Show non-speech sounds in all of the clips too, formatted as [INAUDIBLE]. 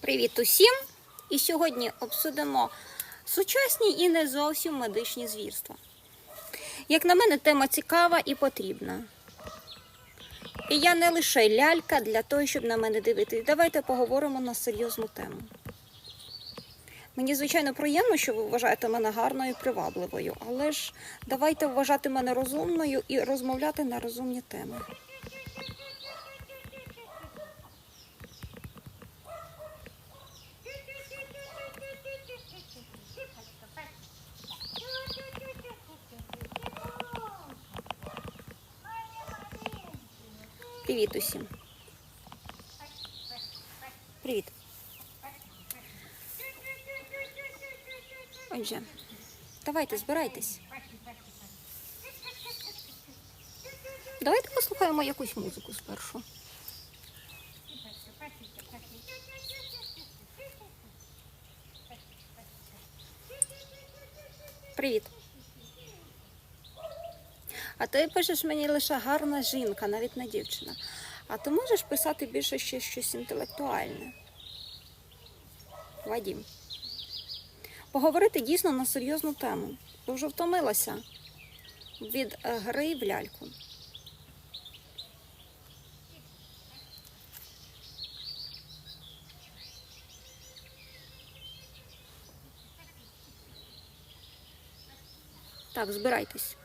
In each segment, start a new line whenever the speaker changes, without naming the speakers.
Привіт усім! І сьогодні обсудимо сучасні і не зовсім медичні звірства. Як на мене, тема цікава і потрібна. І я не лише лялька для того, щоб на мене дивитись. Давайте поговоримо на серйозну тему. Мені, звичайно, приємно, що ви вважаєте мене гарною і привабливою, але ж давайте вважати мене розумною і розмовляти на розумні теми. Привіт усім. Привіт. Отже, давайте збирайтесь. Давайте послухаємо якусь музику спершу. Привіт. Ти пишеш мені лише гарна жінка, навіть не дівчина. А ти можеш писати більше ще щось інтелектуальне? Вадім. Поговорити дійсно на серйозну тему. Я вже втомилася від е, гри в ляльку. Так, збирайтесь.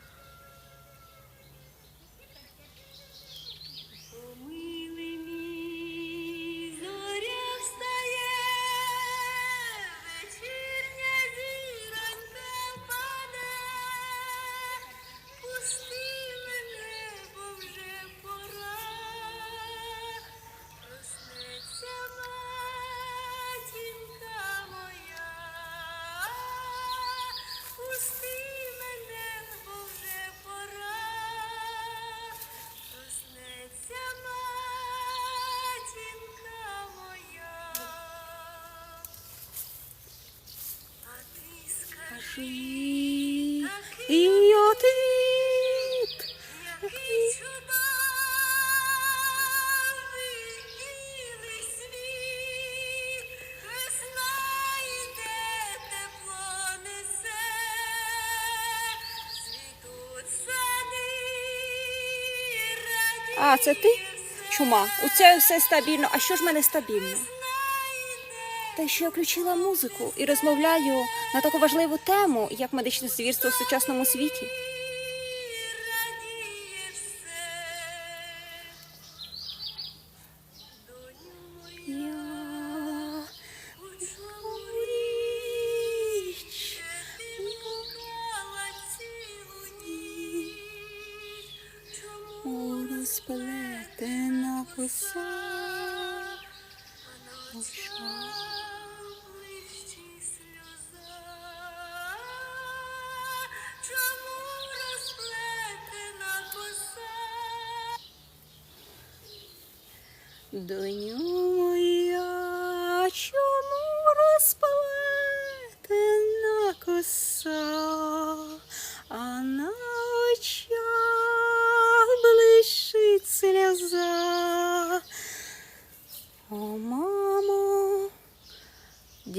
А,
це ти? Чума. У це все стабільно. А що ж мене стабільно? Те, що я включила музику і розмовляю на таку важливу тему, як медичне звірство в сучасному світі.
На очах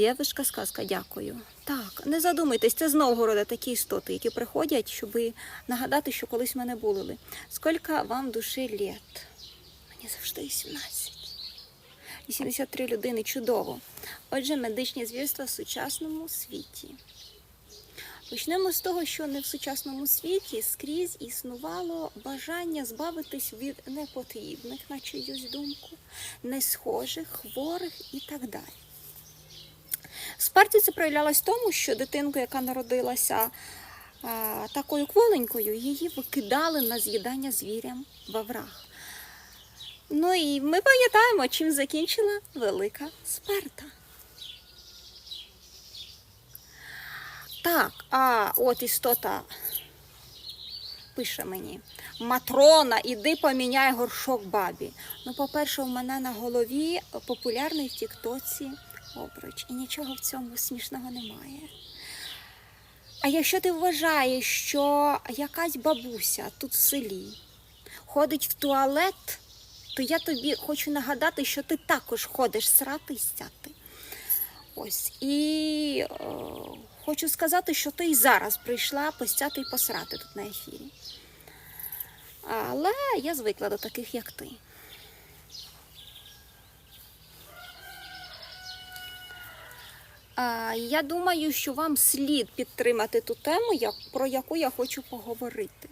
Дівчинка сказка, дякую. Так, не задумайтесь, це з Новгорода такі істоти, які приходять, щоб нагадати, що колись мене булили. Скільки вам душі літ? Мені завжди 18. 83 людини чудово. Отже, медичні звірства в сучасному світі. Почнемо з того, що не в сучасному світі скрізь існувало бажання збавитись від непотрібних, на чиюсь думку, несхожих, хворих і так далі. Сперті це проявлялось в тому, що дитинку, яка народилася а, такою кволенькою, її викидали на з'їдання звірям в овраг. Ну і ми пам'ятаємо, чим закінчила велика Спарта. Так, а от істота пише мені: Матрона, іди поміняй горшок бабі. Ну, по-перше, у мене на голові популярний в Тіктоці обруч, і нічого в цьому смішного немає. А якщо ти вважаєш, що якась бабуся тут в селі ходить в туалет, то я тобі хочу нагадати, що ти також ходиш срати і стяти. Ось. І е, хочу сказати, що ти й зараз прийшла постяти і посрати тут на ефірі. Але я звикла до таких, як ти. Я думаю, що вам слід підтримати ту тему, про яку я хочу поговорити.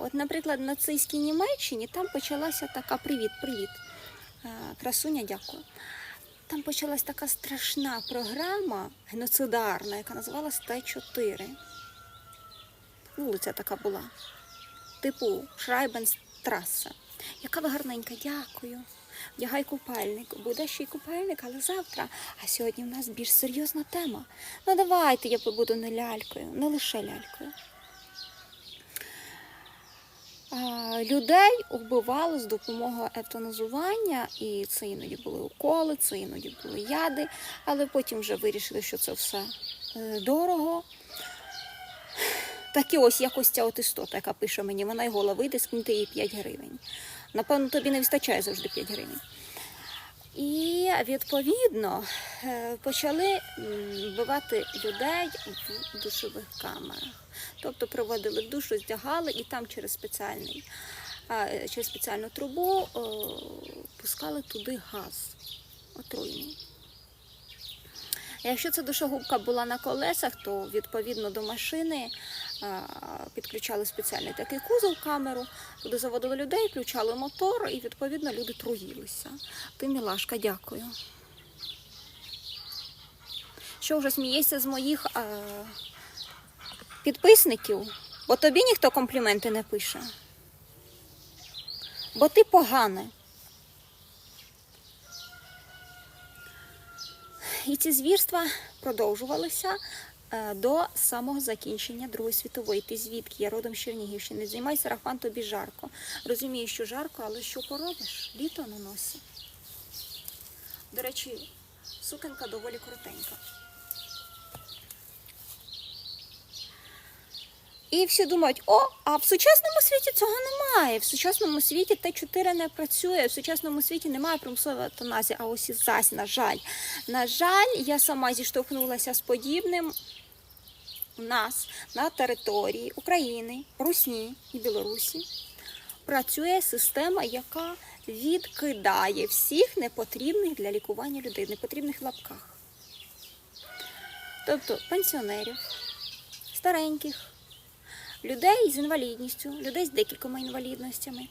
От, наприклад, в нацистській Німеччині там почалася така привіт, привіт. Красуня, дякую. Там почалась така страшна програма геноцидарна, яка називалась Т4. Вулиця така була. Типу Шрайбенстраса. Яка ви гарненька, дякую. Вдягай купальник. Буде ще й купальник, але завтра. А сьогодні в нас більш серйозна тема. Ну давайте я побуду не лялькою, не лише лялькою. Людей вбивали з допомогою евтаназування, і це іноді були уколи, це іноді були яди, але потім вже вирішили, що це все е, дорого. Так і ось якось ця от істота, яка пише мені, вона й гола вийде, скиньте їй 5 гривень. Напевно, тобі не вистачає завжди 5 гривень. І відповідно е, почали вбивати людей в душових камерах. Тобто проводили душу, здягали і там через спеціальний, е, через спеціальну трубу пускали туди газ отруйний. Якщо ця душогубка була на колесах, то відповідно до машини підключали спеціальний такий кузов камеру, туди заводили людей, включали мотор, і відповідно люди труїлися. Ти, мілашка, дякую. Що вже смієшся з моїх а, підписників? Бо тобі ніхто компліменти не пише. Бо ти погане. І ці звірства продовжувалися е, до самого закінчення Другої світової. Ти звідки? Я родом з Чернігівщини. Займай сарафан, тобі жарко. Розумію, що жарко, але що поробиш? Літо на носі. До речі, сукенка доволі коротенька. І всі думають, о, а в сучасному світі цього немає. В сучасному світі Т4 не працює, в сучасному світі немає примусової евтаназії. А ось і зась, на жаль. На жаль, я сама зіштовхнулася з подібним у нас на території України, Русні і Білорусі. Працює система, яка відкидає всіх непотрібних для лікування людей, непотрібних в лапках. Тобто пенсіонерів, стареньких, людей з інвалідністю, людей з декількома інвалідностями.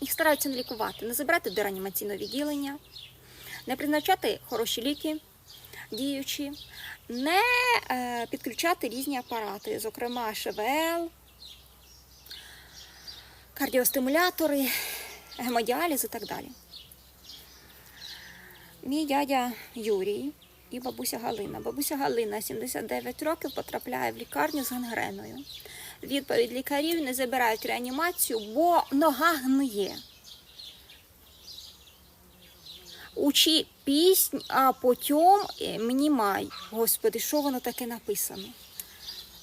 Їх стараються не лікувати, не забирати до реанімаційного відділення, не призначати хороші ліки діючі, не е, підключати різні апарати, зокрема ШВЛ, кардіостимулятори, гемодіаліз і так далі. Мій дядя Юрій і бабуся Галина. Бабуся Галина 79 років потрапляє в лікарню з гангреною. Відповідь лікарів не забирають реанімацію, бо нога гниє. Учи піснь, а потім е, мнімай. Господи, що воно таке написано?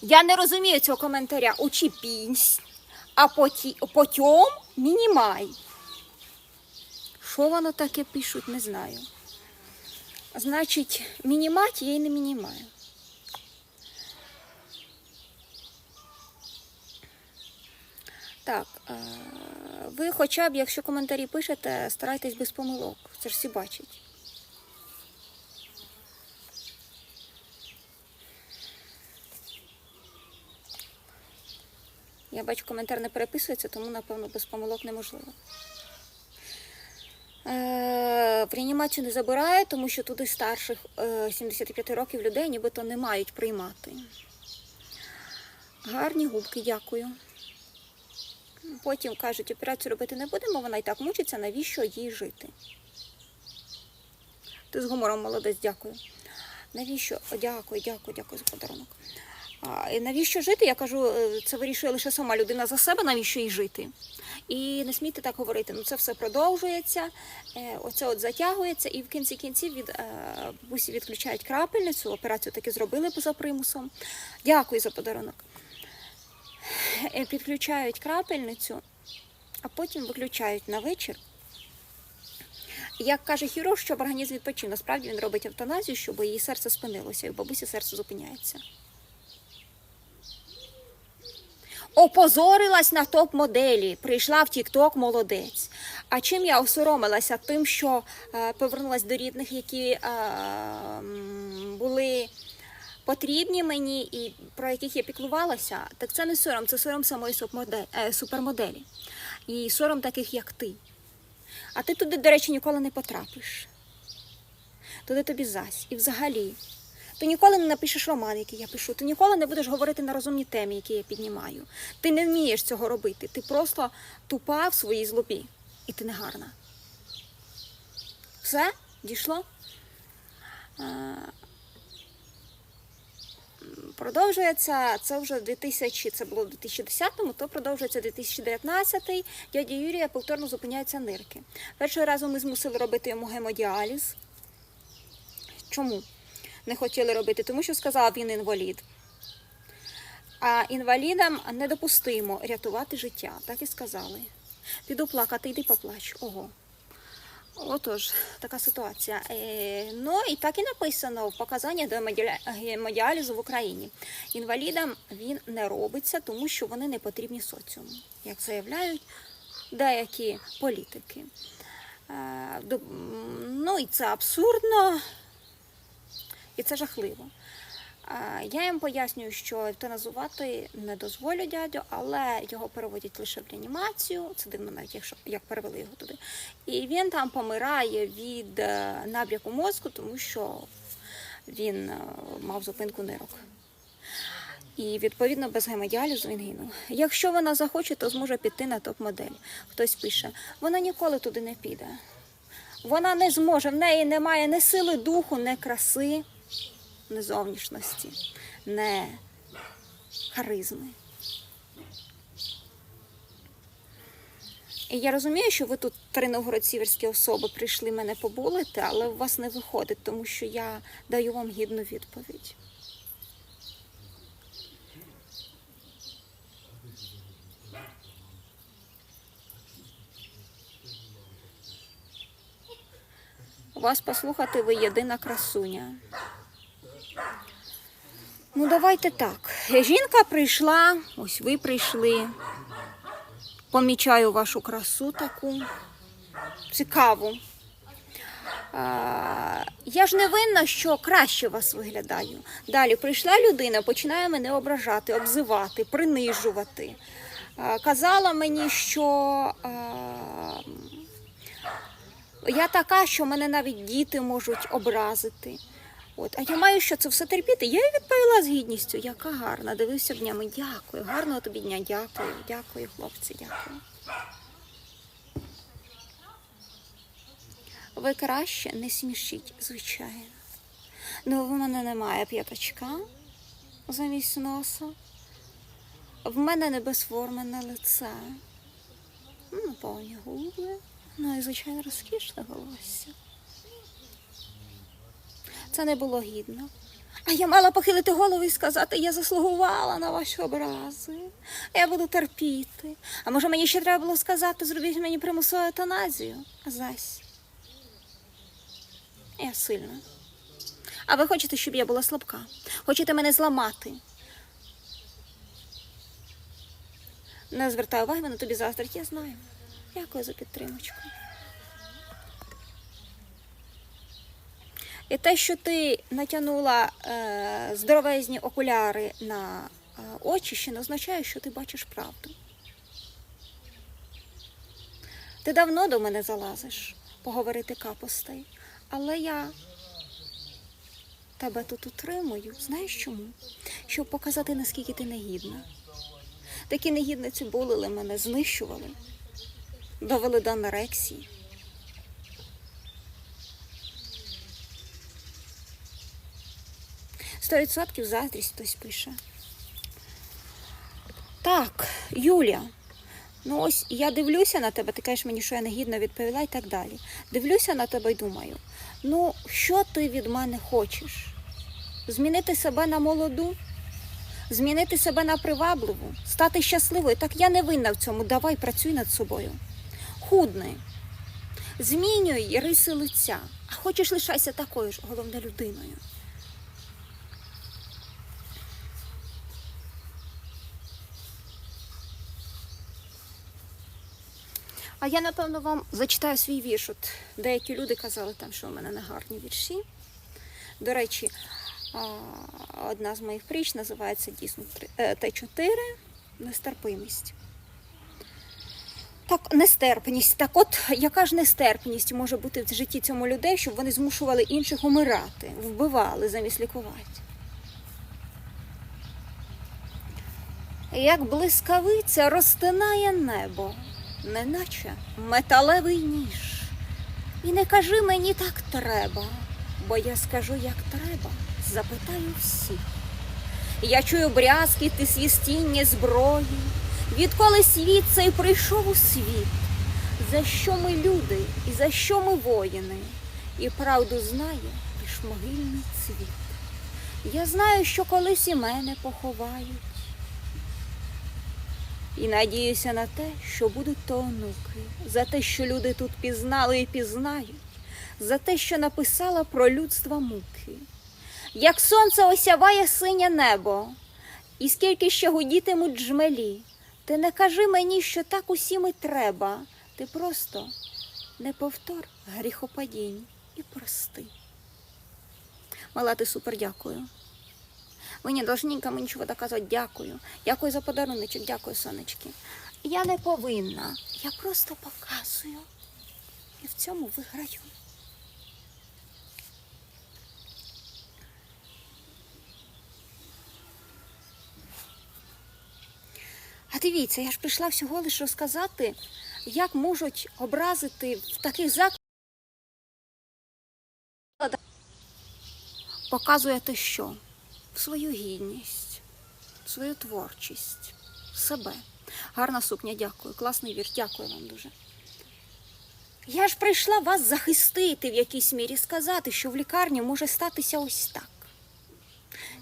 Я не розумію цього коментаря. Учи піснь, а поті, потім мінімай. Що воно таке пишуть, не знаю. Значить, мінімати я й не мінімаю. Так, ви хоча б, якщо коментарі пишете, старайтесь без помилок. Це ж всі бачать. Я бачу, коментар не переписується, тому, напевно, без помилок неможливо. Е, В реанімацію не забирає, тому що туди старших е, 75 років людей нібито не мають приймати. Гарні губки, дякую. Потім кажуть, операцію робити не будемо, вона і так мучиться, навіщо їй жити? Ти з гумором молодець, дякую. Навіщо? Дякую, дякую, дякую за подарунок. А, і навіщо жити? Я кажу, е, це вирішує лише сама людина за себе, навіщо їй жити. І не смійте так говорити. Ну це все продовжується, е, оце от затягується, і в кінці кінців від е, бабусі відключають крапельницю. Операцію таки зробили поза примусом. Дякую за подарунок. Е, Підключають крапельницю, а потім виключають на вечір. Як каже хірург, щоб організм відпочив, насправді він робить евтаназію, щоб її серце спинилося, і у бабусі серце зупиняється. Опозорилась на топ-моделі, прийшла в Тік-Ток, молодець. А чим я осоромилася? Тим, що е, повернулася до рідних, які е, були потрібні мені і про яких я піклувалася, так це не сором, це сором самої е, супермоделі. І сором таких, як ти. А ти туди, до речі, ніколи не потрапиш. Туди тобі зась. І взагалі. Ти ніколи не напишеш роман, який я пишу. Ти ніколи не будеш говорити на розумні теми, які я піднімаю. Ти не вмієш цього робити. Ти просто тупа в своїй злобі. І ти не гарна. Все? Дійшло? Продовжується це вже 2000, це було в 2010-му, то продовжується 2019-й. Дяді Юрія повторно зупиняються нирки. Першого разу ми змусили робити йому гемодіаліз. Чому не хотіли робити? Тому що сказав він інвалід. А інвалідам недопустимо рятувати життя. Так і сказали. Піду плакати, йди поплач. Ого. Отож, така ситуація. Е, ну і так і написано в показаннях до гемодіалізу в Україні. Інвалідам він не робиться, тому що вони не потрібні соціуму, як заявляють деякі політики. Е, ну і це абсурдно, і це жахливо. Я їм пояснюю, що евтаназувати не дозволю дядю, але його переводять лише в реанімацію. Це дивно, навіть якщо як перевели його туди. І він там помирає від е, набряку мозку, тому що він е, мав зупинку нирок. І відповідно без гемодіалізу він гинув. Якщо вона захоче, то зможе піти на топ-модель. Хтось пише, вона ніколи туди не піде. Вона не зможе, в неї немає ні сили духу, ні краси, ні зовнішності, ні харизми. І я розумію, що ви тут три новгород-сіверські особи прийшли мене побулити, але у вас не виходить, тому що я даю вам гідну відповідь. Вас послухати ви єдина красуня. Ну, давайте так. Жінка прийшла, ось ви прийшли. Помічаю вашу красу таку цікаву. А, я ж не винна, що краще вас виглядаю. Далі прийшла людина, починає мене ображати, обзивати, принижувати. А, казала мені, що а, я така, що мене навіть діти можуть образити. От, а я маю що це все терпіти. Я їй відповіла з гідністю, яка гарна. Дивився днями. Дякую. Гарного тобі дня, дякую, дякую, хлопці, дякую. Ви краще не смішіть, звичайно. Ну, в мене немає п'ятачка замість носа. В мене не безформене лице. Ну, повні губи. Ну і, звичайно, розкішне волосся. Це не було гідно. А я мала похилити голову і сказати, я заслугувала на ваші образи. Я буду терпіти. А може мені ще треба було сказати, зробіть мені примусову евтаназію? А зась. Я сильна. А ви хочете, щоб я була слабка? Хочете мене зламати? Не звертай уваги, мене тобі заздрить, я знаю. Дякую за підтримочку. І те, що ти натягнула е, здоровезні окуляри на е, очі, ще не означає, що ти бачиш правду. Ти давно до мене залазиш поговорити капостей, але я тебе тут утримую. Знаєш чому? Щоб показати, наскільки ти негідна. Такі негідниці булили мене, знищували, довели до анорексії. Сто відсотків заздрість хтось пише. Так, Юля. Ну ось я дивлюся на тебе, ти кажеш мені, що я негідно відповіла і так далі. Дивлюся на тебе і думаю, ну що ти від мене хочеш? Змінити себе на молоду? Змінити себе на привабливу, стати щасливою. Так я не винна в цьому. Давай працюй над собою. Худни. Змінюй риси лиця. А хочеш лишайся такою ж, головне людиною. А я, напевно, вам зачитаю свій вірш. От деякі люди казали там, що у мене не гарні вірші. До речі, одна з моїх притч називається дійсно три- е, Т4 нестерпимість. Так, нестерпність. Так от, яка ж нестерпність може бути в житті цьому людей, щоб вони змушували інших умирати, вбивали замість лікувати? Як блискавиця розтинає небо, неначе металевий ніж. І не кажи мені так треба, бо я скажу, як треба, запитаю всіх. Я чую брязкіт і свістіння зброї, відколи світ цей прийшов у світ. За що ми люди і за що ми воїни, і правду знає лиш могильний цвіт. Я знаю, що колись і мене поховають. І надіюся на те, що будуть то онуки, за те, що люди тут пізнали і пізнають, за те, що написала про людство муки. Як сонце осяває синє небо, і скільки ще гудітимуть джмелі, ти не кажи мені, що так усім і треба. Ти просто не повтор гріхопадінь і прости. Мала, ти супер дякую. Ви не должны нікому нічого доказувати. Дякую. Дякую за подаруночок, дякую, сонечки. Я не повинна. Я просто показую. І в цьому виграю. А дивіться, я ж прийшла всього лише розказати, як можуть образити в таких закладах. Показуєте що? Свою гідність, свою творчість, себе. Гарна сукня, дякую. Класний вір, дякую вам дуже. Я ж прийшла вас захистити в якійсь мірі, сказати, що в лікарні може статися ось так.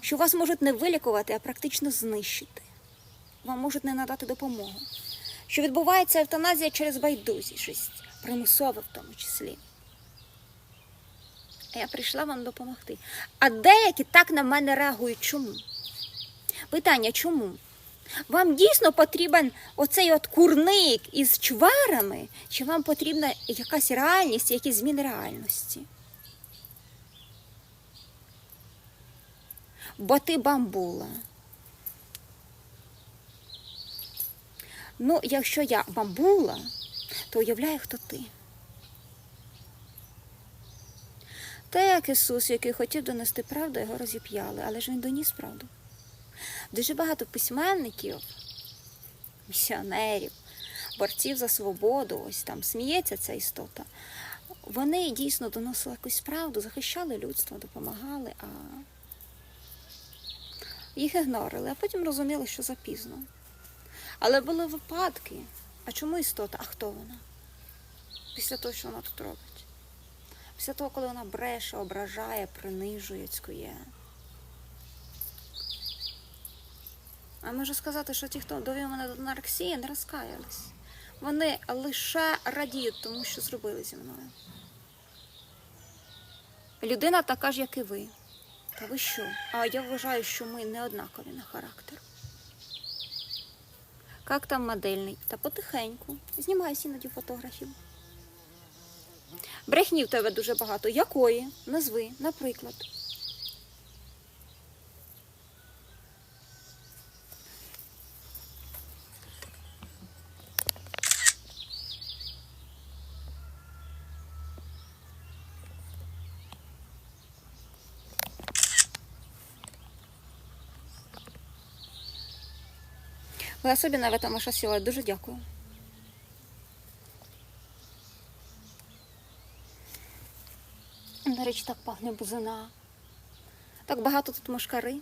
Що вас можуть не вилікувати, а практично знищити. Вам можуть не надати допомогу. Що відбувається евтаназія через байдужість, примусова в тому числі. А я прийшла вам допомогти. А деякі так на мене реагують. Чому? Питання чому? Вам дійсно потрібен оцей от курник із чварами, чи вам потрібна якась реальність, якісь зміни реальності? Бо ти бамбула. Ну, якщо я бамбула, то уявляю, хто ти. Та як Ісус, який хотів донести правду, його розіп'яли, але ж він доніс правду. Дуже багато письменників, місіонерів, борців за свободу, ось там сміється ця істота. Вони дійсно доносили якусь правду, захищали людство, допомагали, а їх ігнорили, а потім розуміли, що запізно. Але були випадки. А чому істота? А хто вона? Після того, що вона тут робить? Після того, коли вона бреше, ображає, принижує, цькує. А можу сказати, що ті, хто довів мене до анорексії, не розкаялись. Вони лише радіють тому, що зробили зі мною. Людина така ж, як і ви. Та ви що? А я вважаю, що ми не однакові на характер. Як там модельний? Та потихеньку. Знімаюсь іноді фотографів. Брехні в тебе дуже багато. Якої? Назви, наприклад. Ви особливо в этом ваша сила. Дуже дякую. Речі, так пахне бузина. Так багато тут мошкари.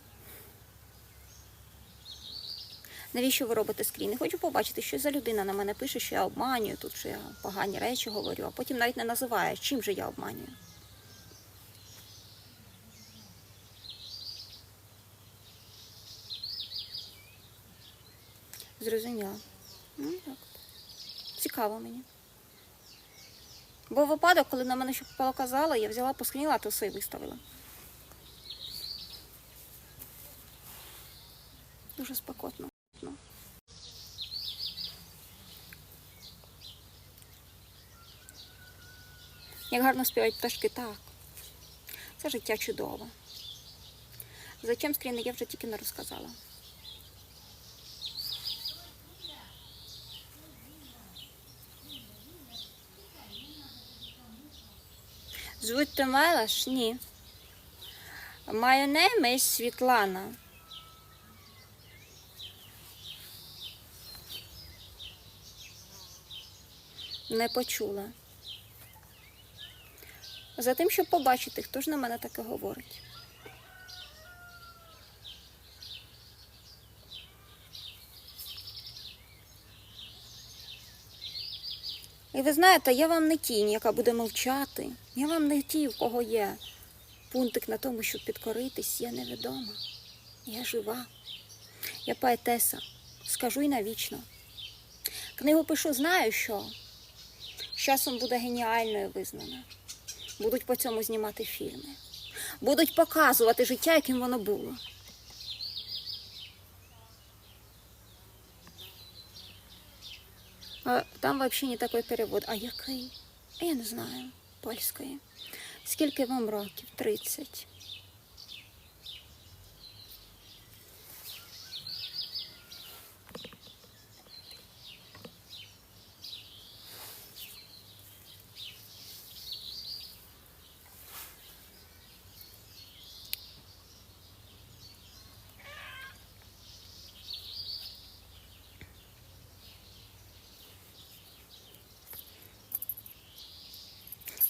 Навіщо ви робите скріни? Хочу побачити, що за людина на мене пише, що я обманюю тут, що я погані речі говорю, а потім навіть не називає, чим же я обманюю. Зрозуміла. Ну, так. Цікаво мені. Був випадок, коли на мене ще попало казала, я взяла, поскрініла, то все і виставила. Дуже спекотно. Як гарно співають пташки, так. Це життя чудове. Зачем скріни я вже тільки не розказала. Звуть ти Мелаш? Ні. My name Світлана. Не почула. За тим, щоб побачити, хто ж на мене таке говорить. І ви знаєте, я вам не тінь, яка буде мовчати. Я вам не ті, в кого є пунктик на тому, щоб підкоритись. Я невідома. Я жива. Я поетеса. Скажу й навічно. Книгу пишу, знаю, що з часом буде геніальною визнана. Будуть по цьому знімати фільми. Будуть показувати життя, яким воно було. А там взагалі не такий перевод. А який? Я не знаю. Польської. Скільки вам років? 30.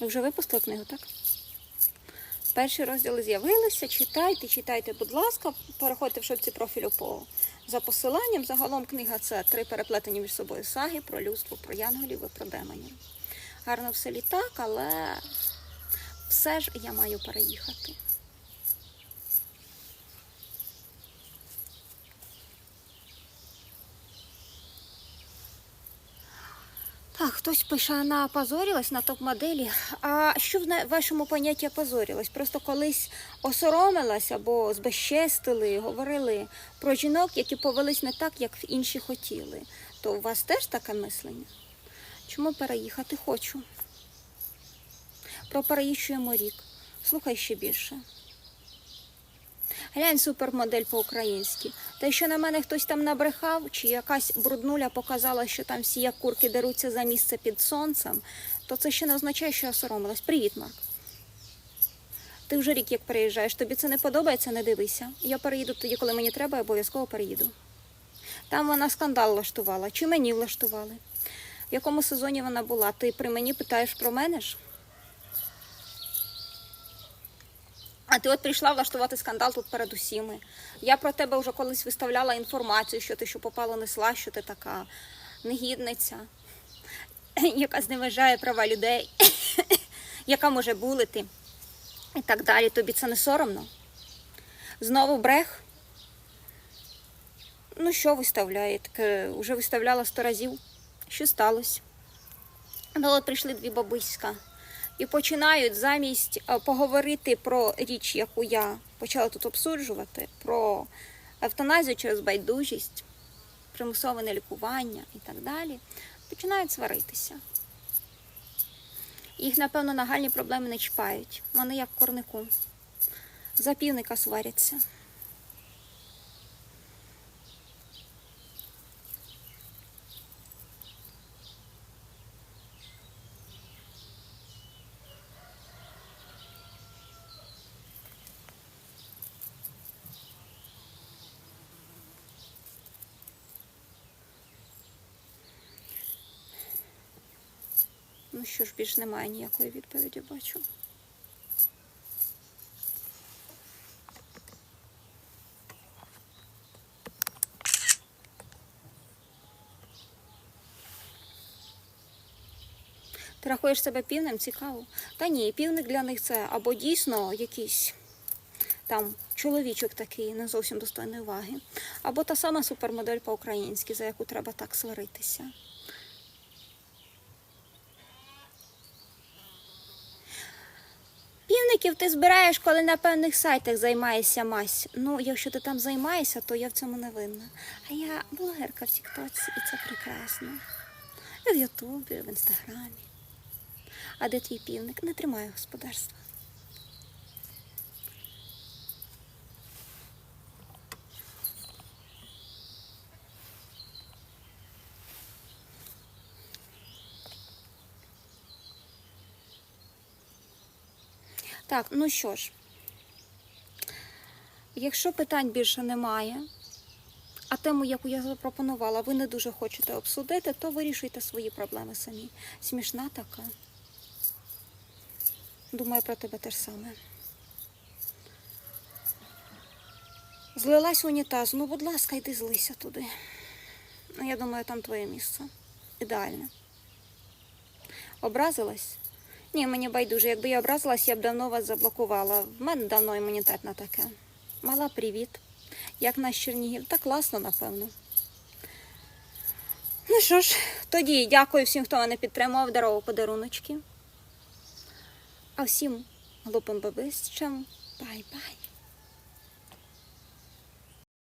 Ви вже випустили книгу, так? Перші розділи з'явилися. Читайте, читайте, будь ласка, переходьте в шопці профілю по за посиланням. Загалом книга це три переплетені між собою саги про людство, про янголів і про демонів. Гарно все літак, але все ж я маю переїхати. Хтось пише, вона опозорилась на топ-моделі. А що в вашому понятті опозорилась? Просто колись осоромилась або збезчестили, говорили про жінок, які повелись не так, як інші хотіли. То у вас теж таке мислення? Чому переїхати хочу? Про переїжджуємо рік. Слухай ще більше. Глянь супермодель по-українськи. Та що на мене хтось там набрехав, чи якась бруднуля показала, що там всі як курки деруться за місце під сонцем, то це ще не означає, що я соромилась. Привіт, Марк. Ти вже рік як переїжджаєш, тобі це не подобається, не дивися. Я переїду тоді, коли мені треба, я обов'язково переїду. Там вона скандал влаштувала, чи мені влаштували. В якому сезоні вона була? Ти при мені питаєш про мене ж? А ти от прийшла влаштувати скандал тут перед усіми. Я про тебе вже колись виставляла інформацію, що ти що попало несла, що ти така негідниця, [LAUGHS] яка зневажає права людей, [LAUGHS] яка може булити і так далі. Тобі це не соромно? Знову брех? Ну, що виставляє? Таке вже виставляла сто разів. Що сталося? Ну, от прийшли дві бабуська і починають замість е, поговорити про річ, яку я почала тут обсуджувати, про евтаназію через байдужість, примусове нелікування і так далі, починають сваритися. Їх, напевно, нагальні проблеми не чіпають. Вони як корнику. За півника сваряться. Що ж, більш немає ніякої відповіді, бачу. Ти рахуєш себе півнем? Цікаво. Та ні, півник для них це або дійсно якийсь там чоловічок такий, не зовсім достойної уваги, або та сама супермодель по-українськи, за яку треба так сваритися. Лайків ти збираєш, коли на певних сайтах займаєшся мась. Ну, якщо ти там займаєшся, то я в цьому не винна. А я блогерка в Тіктоці, і це прекрасно. І в Ютубі, і в Інстаграмі. А де твій півник? Не тримаю господарства. Так, ну що ж, якщо питань більше немає, а тему, яку я запропонувала, ви не дуже хочете обсудити, то вирішуйте свої проблеми самі. Смішна така. Думаю про тебе те ж саме. Злилась унітаз, ну, будь ласка, йди злися туди. Ну, Я думаю, там твоє місце. Ідеальне. Образилась? Ні, мені байдуже. Якби я образилась, я б давно вас заблокувала. В мене давно імунітет на таке. Мала привіт. Як наш Чернігів. Так класно, напевно. Ну що ж, тоді дякую всім, хто мене підтримував, дарував подаруночки. А всім глупим бабищам. Бай-бай.